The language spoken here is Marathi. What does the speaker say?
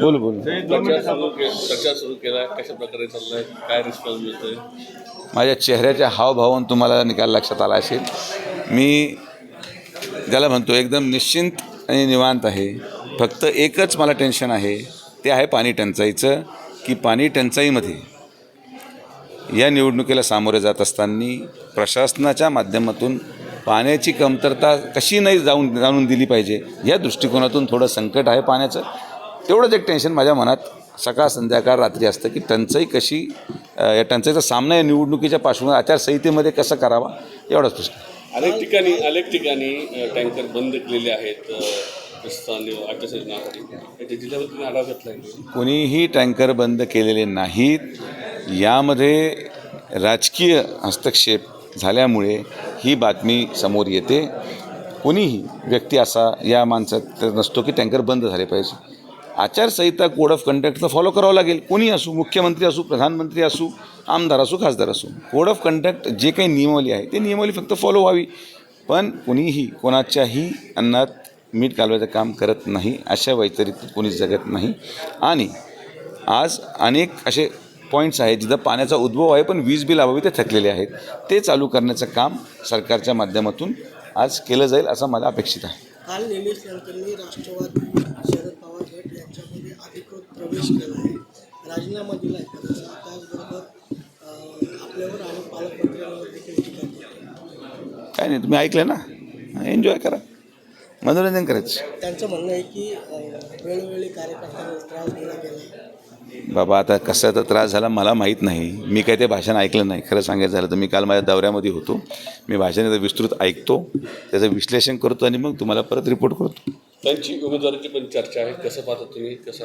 बोल बोल. चर्चा सुरू के- चर्चा सुरू केला? कशा प्रकारे चाललाय काय रिस्पॉन्स मिळतोय? माझ्या चेहऱ्याच्या हावभावावरून तुम्हाला निकाल लक्षात आला असेल. मी ज्याला म्हणतो एकदम निश्चिंत आणि निवांत आहे. फक्त एकच मला टेन्शन आहे. ते आहे पाणी टंचाईचं की पाणी टंचाईमध्ये या निवडणुकीला सामोरे जात असताना प्रशासनाच्या माध्यमातून पाण्याची कमतरता कशी नाही जाऊन जाणून दिली पाहिजे? या दृष्टिकोनातून थोडं संकट आहे पाण्याचं. तेवढंच एक टेन्शन माझ्या मनात सकाळ संध्याकाळ रात्री असतं की टंचाई कशी या टंचाईचा सामना या निवडणुकीच्या पार्श्वभूमीवर आचारसंहितेमध्ये कसा करावा एवढाच प्रश्न. अनेक ठिकाणी अनेक ठिकाणी टँकर बंद केलेले आहेत कोणीही टँकर बंद केलेले नाहीत यामध्ये राजकीय हस्तक्षेप झाल्यामुळे ही बातमी समोर येते. कोणीही व्यक्ती असा या माणसात नसतो की टँकर बंद झाले पाहिजे. आचारसंहिता कोड ऑफ कंडक्टचं फॉलो करावं लागेल. कोणी असू मुख्यमंत्री असू प्रधानमंत्री असू आमदार असू खासदार असू. कोड ऑफ कंडक्ट जे काही नियमावली आहे ते नियमावली फक्त फॉलो व्हावी. पण कुणीही कोणाच्याही अन्नात मीठ घालवायचं काम करत नाही अशा वैतरित कोणी जगत नाही. आणि आज अनेक असे पॉईंट्स आहेत जिथं पाण्याचा उद्भव आहे पण वीज बिल अभावी ते थकलेले आहेत. ते चालू करण्याचं काम सरकारच्या माध्यमातून आज केलं जाईल असं मला अपेक्षित आहे. काल निलेश राष्ट्रवाद दिला आहे त्याचबरोबर आपल्यावर आणि पालकमंत्र्यांवर देखील टीका काय नाही तुम्ही ऐकलं ना? एन्जॉय करा. मनोरंजन करायचं. त्यांचं म्हणणं आहे की वेळोवेळी कार्यकर्त्यांना त्रास दिला गेला. बाबा आता कशाचा त्रास झाला मला माहीत नाही. मी काही ते भाषण ऐकलं नाही. खरं सांगायचं झालं तर मी काल माझ्या दौऱ्यामध्ये होतो. मी भाषण एकदा विस्तृत ऐकतो त्याचं विश्लेषण करतो आणि मग तुम्हाला परत रिपोर्ट करतो. त्यांची उमेदवारीची पण चर्चा आहे. कसं पाहता तुम्ही? कसं